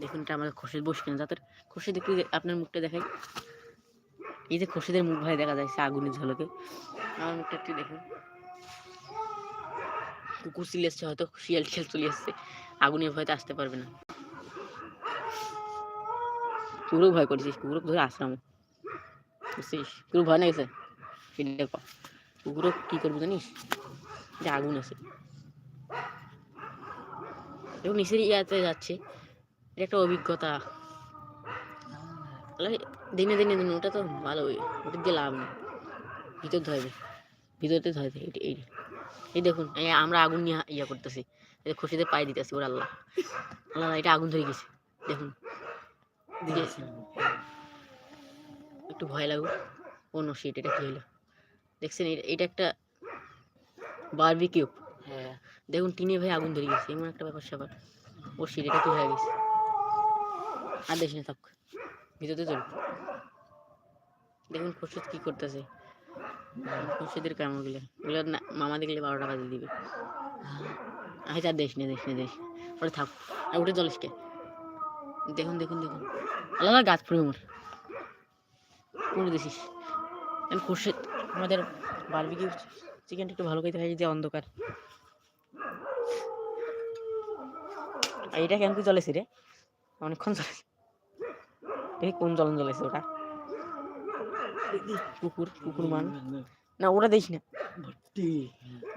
দেখুন, এটা আমাদের খোরশেদ বসে কেন, যাদের খোরশেদ একটু দে- আপনার মুখটা দেখাই। এই যে খোরশেদের মুখ ভাই দেখা যাচ্ছে আগুনের ঝলকে। আমার মুখটা একটু দেখুন। কুকুর চলে এসছে, হয়তো শিয়াল টিয়াল চলে এসছে। আগুনের ভয়তে আসতে পারবে না। কুকুরও ভয় করেছিস কুকুরও ধরে আসলাম বুঝছিস? কুকুর ভয় না গেছে কুকুরও কি করব জানিস? যে আগুন আছে। এবং নিচের ইয়াতে যাচ্ছে। এটা একটা অভিজ্ঞতা। দিনে দিনে দিনে ওটা তো ভালো ওটা দিয়ে লাভ নেই। ভিতর ধরবে ভিতরতে ধরবে এই এই দেখুন আমরা আগুন নিয়ে ইয়া করতেছি। এটা খুশিতে পায়ে দিতেছি ওর আল্লাহ। আল্লাহ এটা আগুন ধরে গেছে। দেখুন। দিকে একটু ভয় লাগুক। অন্য সিট এটা কি হলো? দেখছেন এটা- এটা একটা বারবিকিউ হ্যাঁ দেখুন টিনে ভাই আগুন ধরে গেছে, এমন একটা ব্যাপার স্যাপার। ও সিট এটা কি হয়ে গেছে। আর দেখিস না, থাক। ভিতরতে চল। দেখুন, খুরশিদ কি করতেছে। খুরশিদের কামড়গুলো ওগুলো না, মামা দেখলে বারো টাকা দিয়ে দিবে। আচ্ছা আর দেশ নে দেশ নে। দেশ ওটা থাক। আর উঠে চলিস কে? দেখুন দেখুন দেখুন। আলাদা গাছ পড়ে মোর। পড়ে দিছিস। আমি খুরশিদ আমাদের বারবিকিউ চিকেনটা একটু ভালো করে দেখাই যে অন্ধকার। আর এটা কেন কি জ্বলেছে রে? অনেকক্ষণ জ্বলেছে দেখি কোন জ্বলন জ্বলেছে ওটা। কুকুর কুকুর মান। না ওটা দিস না।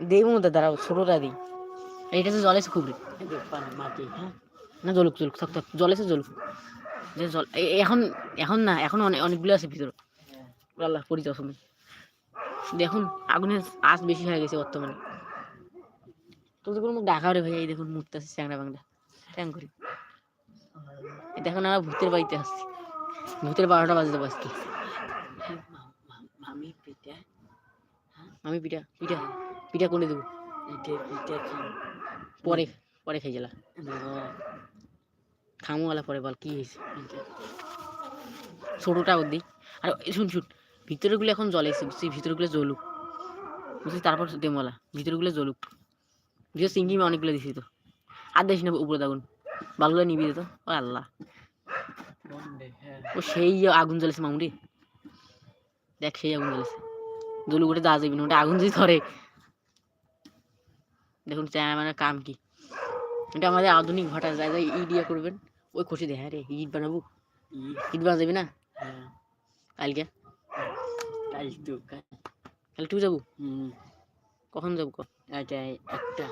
দেবো মধ্যে দাঁড়াও ছোটটা দিই এটা তো জ্বলেছে খুব রে। মাটি হ্যাঁ না জলুক জ্বলুক থাক থাক জ্বলেছে জ্বলুক। যে জল এখন এখন না এখন অনেক অনেকগুলো আছে ভিতরে। আল্লাহ পরিচয় দেখুন আগুনের আঁচ বেশি হয়ে গেছে বর্তমানে। তো কোনো মুখ ডাকা রে ভাই এই দেখুন মুখতে আছে চ্যাংড়া বাংলা। ট্যাং করি। দেখুন আমরা ভূতের বাড়িতে আসছি। ভূতের বারোটা বাজতে বাজতে মামি পিঠা। আমি পিঠা পিঠা পিঠা করে দেবো? পিঠা পরে পরে খাই গেলা খামোওয়ালা পরে বল কি হয়েছে? ছোটোটা দিই আর শুন শুন। ভিতরেগুলো এখন জলে বুঝছি ভিতরেগুলো জ্বলুক। বুঝছি তারপর দেমলা ভিতরেগুলো জ্বলুক। ভিতরে চিংড়ি মাছ অনেকগুলো দিছি তো। আর দেখিস না উপরে দাগুন। বালগুলো নিবি তো। ও আল্লাহ। ও সেই আগুন জ্বলেছে মামুরি দেখ সেই আগুন জ্বলেছে। জলুক ওটা দাওয়া যাবি না ওটা আগুন যদি ধরে। দেখুন মানে কাম কি। এটা আমাদের আধুনিক ভাটা যায় যায় ইট ইয়ে করবেন ওই খুশি দে। হ্যাঁ রে ইট বানাবো। ইট? বানা যাবি না? হ্যাঁ। কালকে? কাল তো কাল। কাল যাব? কখন যাব ক? এটা একটা।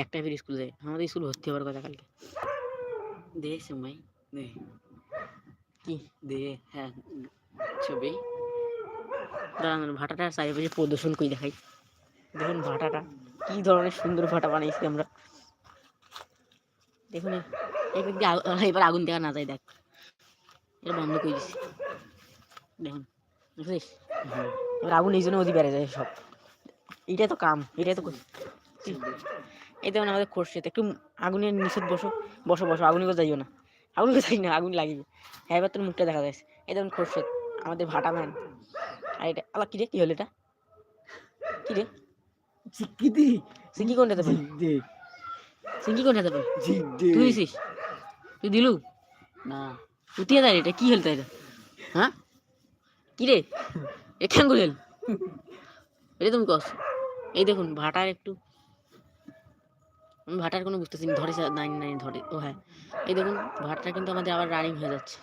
একটা ফির স্কুল যাই আমাদের স্কুল ভর্তি হওয়ার কথা কালকে। দে সময় দে। কি? দে হ্যাঁ ছবি। দাঁড়ান ভাটাটা চারিপাশে প্রদর্শন করে দেখাই। দেখুন ভাটাটা কি ধরনের সুন্দর ভাটা বানিয়েছি আমরা। দেখুন এবার আগুন দেখা না যায় দেখ। এটা বন্ধ করে দিছি। দেখুন। বুঝলিস আগুন এই জন্য ওদি বেড়ে যায় সব। এটাই তো কাম এটাই তো এই দেখুন আমাদের খরচে একটু আগুনের নিচে বসো বসো বসো। আগুনে যাইও না। আগুনে যাই না আগুন লাগিবে। হ্যাঁ এবার তোর মুখটা দেখা যাচ্ছে। এই দেখুন খরচে আমাদের ভাটা ম্যান আর এটা আল্লাহ কি রে? কি হলো এটা? কি রে? চিকি দি সিঙ্গি কোনটা দেবে দে সিঙ্গি কোনটা দেবে জি দে তুই দিছিস? তুই দিলু? না। দেয় এটা? কি হলো এটা? হ্যাঁ? কি রে এ কেন করে এটা তুমি কস। এই দেখুন ভাটার একটু আমি ভাটার কোনো বুঝতেছি ধরে নাইন নাইন ধরে ও হ্যাঁ। এই দেখুন ভাটাটা কিন্তু আমাদের আবার রানিং হয়ে যাচ্ছে।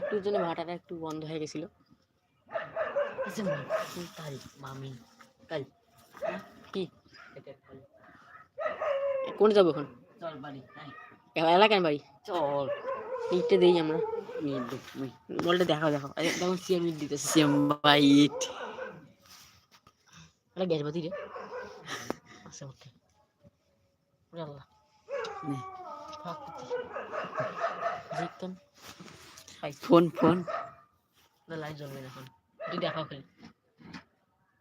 একটুর জন্য ভাটাটা একটু বন্ধ হয়ে গেছিল। আচ্ছা মামি কাল মামি কাল কি? কোন যাব এখন? চল বাড়ি হ্যাঁ এলাকার বাড়ি? চল। ইটটা দেই আমরা। দেখ বলটা দেখাও এই দেখুন সিএম ইট দিতেছে। সিম্বাইট এটা গ্যাস বাতি রে। আচ্ছা ওকে আল্লাহ। Phone phone. না লাইট জ্বলবে না এখন। তুই দেখাও খালি।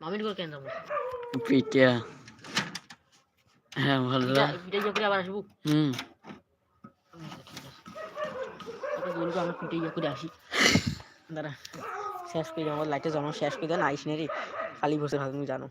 মামির করে কেন যাব? পিঠা হ্যাঁ ভালো। পিঠা ইয়ে আবার আসব? হুম ওকে বলব, আমি পিঠে ইয়ে করে আসি। দাঁড়া, শেষ করে আমার লাইটে জমা শেষ করে দেন আইস রে, খালি বসে ভালো তুমি জানো।